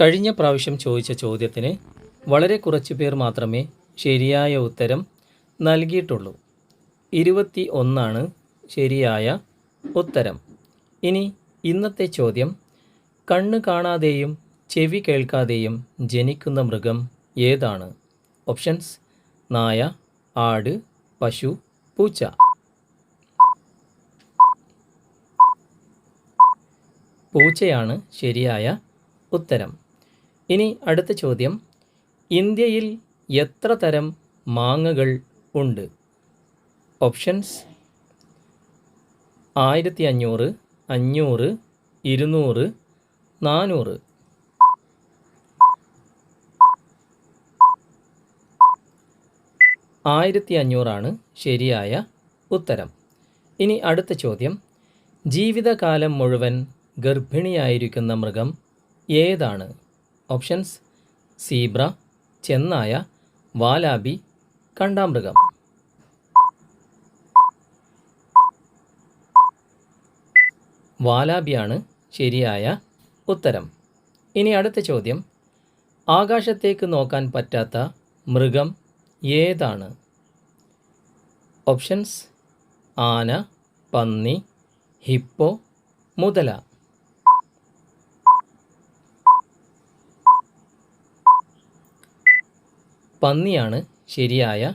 കഴിഞ്ഞ പ്രാവശ്യം ചോദിച്ച ചോദ്യത്തിന് വളരെ കുറച്ച് പേർ മാത്രമേ ശരിയായ ഉത്തരം നൽകിയിട്ടുള്ളൂ. ഇരുപത്തി ഒന്നാണ് ശരിയായ ഉത്തരം. ഇനി ഇന്നത്തെ ചോദ്യം കണ്ണ് കാണാതെയും ചെവി കേൾക്കാതെയും ജനിക്കുന്ന മൃഗം ഏതാണ്? ഓപ്ഷൻസ് നായ ആട് പശു പൂച്ച. പൂച്ചയാണ് ശരിയായ ഉത്തരം. ഇനി അടുത്ത ചോദ്യം. ഇന്ത്യയിൽ എത്ര തരം മാങ്ങകൾ ഉണ്ട്? ഓപ്ഷൻസ് ആയിരത്തി അഞ്ഞൂറ് അഞ്ഞൂറ് ഇരുന്നൂറ് നാനൂറ്. ആയിരത്തി അഞ്ഞൂറാണ് ശരിയായ ഉത്തരം. ഇനി അടുത്ത ചോദ്യം. ജീവിതകാലം മുഴുവൻ ഗർഭിണിയായിരിക്കുന്ന മൃഗം ഏതാണ്? ഓപ്ഷൻസ് സീബ്ര ചെന്നായ വാലാബി കണ്ടാമൃഗം. വാലാബിയാണ് ശരിയായ ഉത്തരം. ഇനി അടുത്ത ചോദ്യം. ആകാശത്തേക്ക് നോക്കാൻ പറ്റാത്ത മൃഗം ഏതാണ്? ഓപ്ഷൻസ് ആന പന്നി ഹിപ്പോ മുതല. പന്നിയാണ് ശരിയായ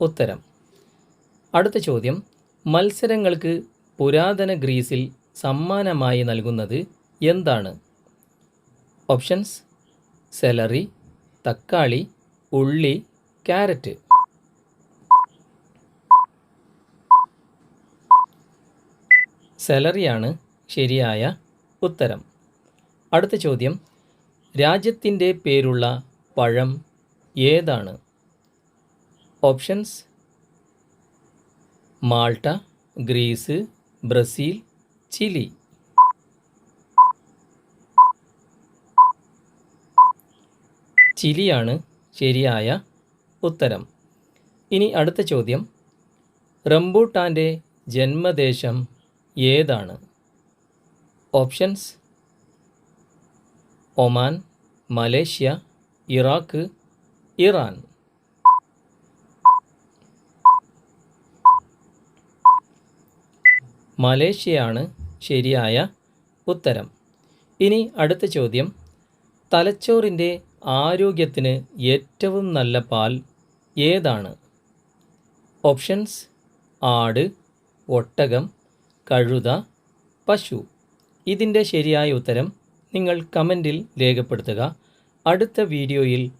ഉത്തരം. അടുത്ത ചോദ്യം. മത്സരങ്ങൾക്ക് പുരാതന ഗ്രീസിൽ സമ്മാനമായി നൽകുന്നത് എന്താണ്? ഓപ്ഷൻസ്. സെലറി തക്കാളി ഉള്ളി ക്യാരറ്റ്. സെലറിയാണ് ശരിയായ ഉത്തരം. അടുത്ത ചോദ്യം. രാജ്യത്തിന്റെ പേരുള്ള പഴം ഏതാണ്? Options. Malta Greece Brazil Chile. ചിലിയാണ് ശരിയായ ഉത്തരം. ഇനി അടുത്ത ചോദ്യം. റംബൂട്ടാന്റെ ജന്മദേശം ഏതാണ്? Options. Oman Malaysia Iraq Iran. മലേഷ്യയാണ് ശരിയായ ഉത്തരം. ഇനി അടുത്ത ചോദ്യം. തലച്ചോറിന്റെ ആരോഗ്യത്തിന് ഏറ്റവും നല്ല പാൽ ഏതാണ്? ഓപ്ഷൻസ് ആട് ഒട്ടകം കഴുത പശു. ഇതിന്റെ ശരിയായ ഉത്തരം നിങ്ങൾ കമന്റിൽ രേഖപ്പെടുത്തുക. അടുത്ത വീഡിയോയിൽ